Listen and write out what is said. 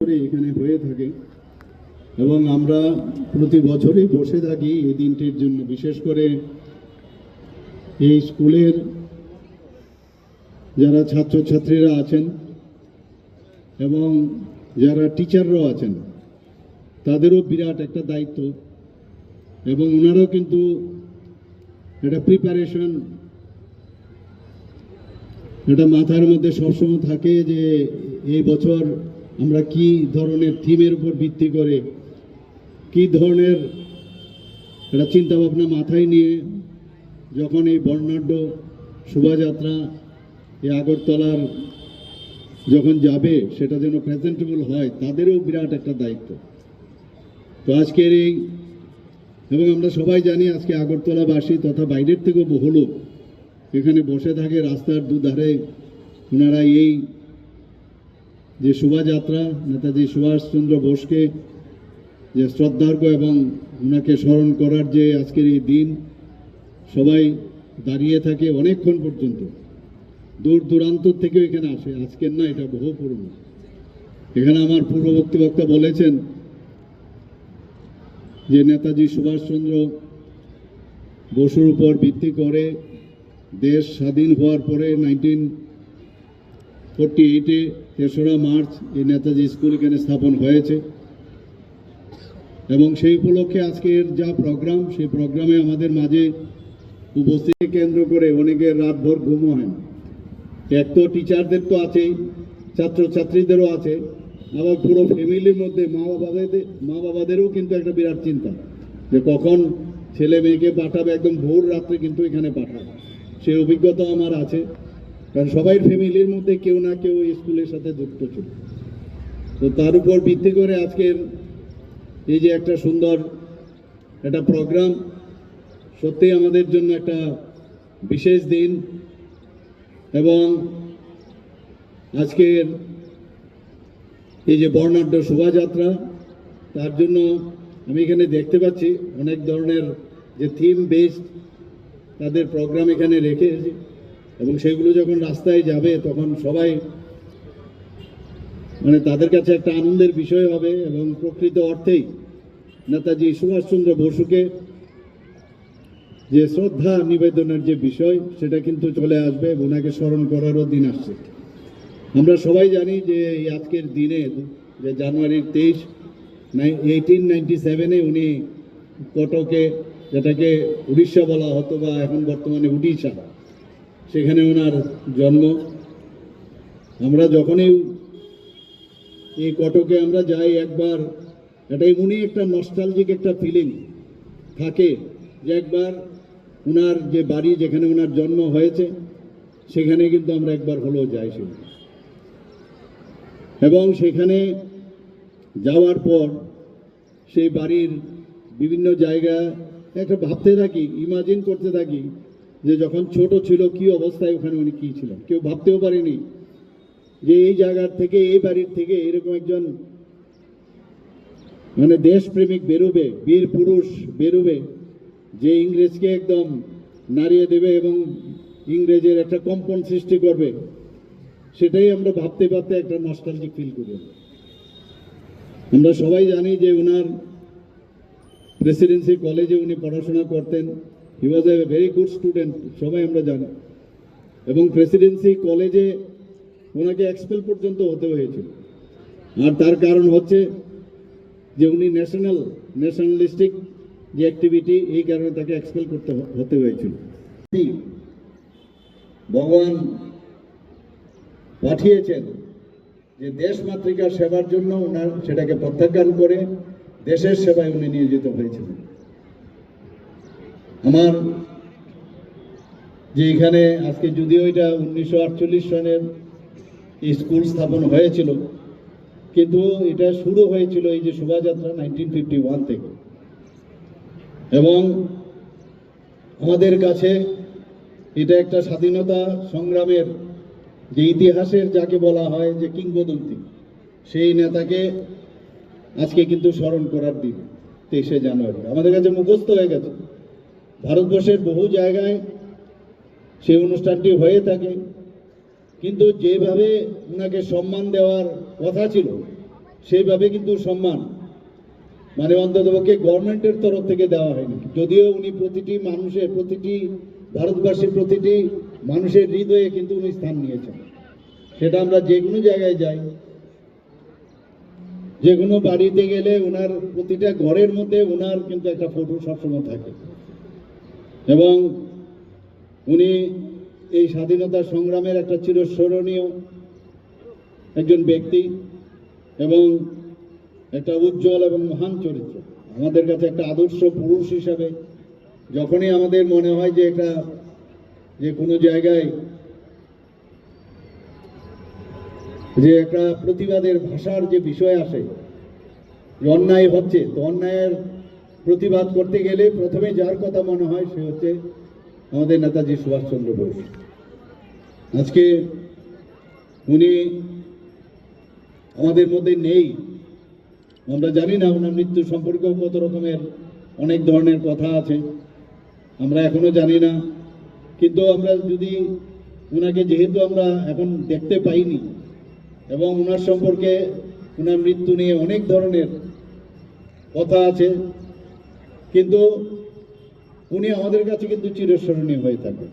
করে এখানে হয়ে থাকে। এবং আমরা প্রতি বছরই বসে থাকি এই দিনটির জন্য। বিশেষ করে এই স্কুলের যারা ছাত্রছাত্রীরা আছেন এবং যারা টিচাররাও আছেন, তাদেরও বিরাট একটা দায়িত্ব। এবং ওনারাও কিন্তু একটা প্রিপারেশন এটা মাথার মধ্যে সবসময় থাকে যে এই বছর আমরা কি ধরনের থিমের উপর ভিত্তি করে, কি ধরনের একটা চিন্তাভাবনা মাথায় নিয়ে যখন এই বর্ণাঢ্য শোভাযাত্রা এই আগরতলার যখন যাবে, সেটা যেন প্রেজেন্টেবল হয়, তাদেরও বিরাট একটা দায়িত্ব। তো আজকের এই, এবং আমরা সবাই জানি আজকে আগরতলাবাসী তথা বাইরের থেকেও বহু লোক এখানে বসে থাকে, রাস্তার দুধারে ওনারা এই যে শোভাযাত্রা নেতাজি সুভাষচন্দ্র বোসকে যে শ্রদ্ধার্ঘ এবং ওনাকে স্মরণ করার যে আজকের এই দিন, সবাই দাঁড়িয়ে থাকে অনেকক্ষণ পর্যন্ত। দূর দূরান্ত থেকেও এখানে আসে, আজকের না, এটা বহু পুরনো। এখানে আমার পূর্ববর্তী বক্তা বলেছেন যে নেতাজি সুভাষচন্দ্র বসুর উপর ভিত্তি করে দেশ স্বাধীন হওয়ার পরে নাইনটিন ফোরটি এইটে তেসরা মার্চ এই নেতাজি স্কুল এখানে স্থাপন হয়েছে। এবং সেই উপলক্ষে আজকের যা প্রোগ্রাম, সেই প্রোগ্রামে আমাদের মাঝে উপস্থিতি কেন্দ্র করে অনেকের রাতভর ঘুমও হয় না। এক তো টিচারদের তো আছেই, ছাত্রছাত্রীদেরও আছে, আবার পুরো ফ্যামিলির মধ্যে মা বাবাদের মা বাবাদেরও কিন্তু একটা বিরাট চিন্তা যে কখন ছেলে মেয়েকে পাঠাবে, একদম ভোর রাত্রে কিন্তু এখানে পাঠাবে। সেই অভিজ্ঞতা আমার আছে। কারণ সবাই ফ্যামিলির মধ্যে কেউ না কেউ স্কুলের সাথে যুক্ত ছিল। তো তার উপর ভিত্তি করে আজকের এই যে একটা সুন্দর একটা প্রোগ্রাম, সত্যি আমাদের জন্য একটা বিশেষ দিন এবং আজকের এই যে বর্ণাঢ্য শোভাযাত্রা, তার জন্য আমি এখানে দেখতে পাচ্ছি অনেক ধরনের যে থিম বেসড তাদের প্রোগ্রাম এখানে রেখেছি এবং সেগুলো যখন রাস্তায় যাবে, তখন সবাই মানে তাদের কাছে একটা আনন্দের বিষয় হবে এবং প্রকৃত অর্থেই নেতাজি সুভাষচন্দ্র বসুকে যে শ্রদ্ধা নিবেদনের যে বিষয়, সেটা কিন্তু চলে আসবে ওনাকে স্মরণ করারও দিন আসছে। আমরা সবাই জানি যে এই আজকের দিনে, যে জানুয়ারির তেইশ এইটিন নাইনটি সেভেনে উনি কটকে, যেটাকে উড়িষ্যা বলা হতো বা এখন বর্তমানে উড়িষ্যা সেখানে ওনার জন্ম। আমরা যখনই এই কটকে আমরা যাই একবার, এটাই উনি একটা নস্টালজিক একটা ফিলিং থাকে যে একবার ওনার যে বাড়ি যেখানে ওনার জন্ম হয়েছে, সেখানে কিন্তু আমরা একবার হলেও যাই সেখানে। এবং সেখানে যাওয়ার পর সেই বাড়ির বিভিন্ন জায়গা, একটা ভাবতে থাকি ইমাজিন করতে থাকি যে যখন ছোট ছিল, কি অবস্থায় ওখানে উনি কী ছিলেন? কেউ ভাবতেও পারেনি যে এই জায়গার থেকে, এই বাড়ির থেকে এরকম একজন মানে দেশপ্রেমিক বেরোবে, বীর পুরুষ বেরোবে, যে ইংরেজকে একদম নাড়িয়ে দেবে এবং ইংরেজের একটা কম্পন সৃষ্টি করবে, সেটাই আমরা ভাবতে ভাবতে একটা নস্টালজিক ফিল করি আমরা। সবাই জানি যে ওনার প্রেসিডেন্সি কলেজে উনি পড়াশোনা করতেন। He was a very good student সবাই আমরা জানি। এবং প্রেসিডেন্সি কলেজে ওনাকে এক্সপেল পর্যন্ত হতে হয়েছিল। আর তার কারণ হচ্ছে যে উনি ন্যাশনাল ন্যাশনালিস্টিক যে অ্যাক্টিভিটি এই কারণে তাকে এক্সপেল করতে হতে হয়েছিল। ভগবান পাঠিয়েছেন যে দেশ মাতৃকার সেবার জন্য ওনার সেটাকে প্রত্যাখ্যান করে দেশের সেবায় উনি নিয়োজিত হয়েছিলেন। আমার যে এখানে আজকে যদিও এটা উনিশশো আটচল্লিশ সনের স্কুল স্থাপন হয়েছিল, কিন্তু এটা শুরু হয়েছিল এই যে শোভাযাত্রা নাইনটিন ফিফটি ওয়ান থেকে। এবং আমাদের কাছে এটা একটা স্বাধীনতা সংগ্রামের যে ইতিহাসের যাকে বলা হয় যে কিংবদন্তি, সেই নেতাকে আজকে কিন্তু স্মরণ করার দিন তেইশে জানুয়ারি। আমাদের কাছে মুখস্থ হয়ে গেছে। ভারতবর্ষের বহু জায়গায় সেই অনুষ্ঠানটি হয়ে থাকে। কিন্তু যেভাবে ওনাকে সম্মান দেওয়ার কথা ছিল, সেইভাবে কিন্তু সম্মান মানে অন্ততপক্ষে গভর্নমেন্টের তরফ থেকে দেওয়া হয়নি। যদিও উনি প্রতিটি মানুষের, প্রতিটি ভারতবাসীর, প্রতিটি মানুষের হৃদয়ে কিন্তু উনি স্থান নিয়েছেন। সেটা আমরা যে কোনো জায়গায় যাই, যে কোনো বাড়িতে গেলে ওনার প্রতিটা ঘরের মধ্যে ওনার কিন্তু একটা ফটো সবসময় থাকে। এবং উনি এই স্বাধীনতা সংগ্রামের একটা চিরস্মরণীয় একজন ব্যক্তি এবং একটা উজ্জ্বল এবং মহান চরিত্র। আমাদের কাছে একটা আদর্শ পুরুষ হিসাবে যখনই আমাদের মনে হয় যে এটা যে কোনো জায়গায় যে একটা প্রতিবাদের ভাষার যে বিষয় আসে অন্যায় হচ্ছে, তো অন্যায়ের প্রতিবাদ করতে গেলে প্রথমে যার কথা মনে হয় সে হচ্ছে আমাদের নেতাজি সুভাষচন্দ্র বোস। আজকে উনি আমাদের মধ্যে নেই। আমরা জানি না ওনার মৃত্যু সম্পর্কেও কত রকমের অনেক ধরনের কথা আছে। আমরা এখনও জানি না। কিন্তু আমরা যদি ওনাকে যেহেতু আমরা এখন দেখতে পাইনি এবং ওনার সম্পর্কে ওনার মৃত্যু নিয়ে অনেক ধরনের কথা আছে কিন্তু উনি আমাদের কাছে কিন্তু চিরস্মরণীয় হয়ে থাকবেন।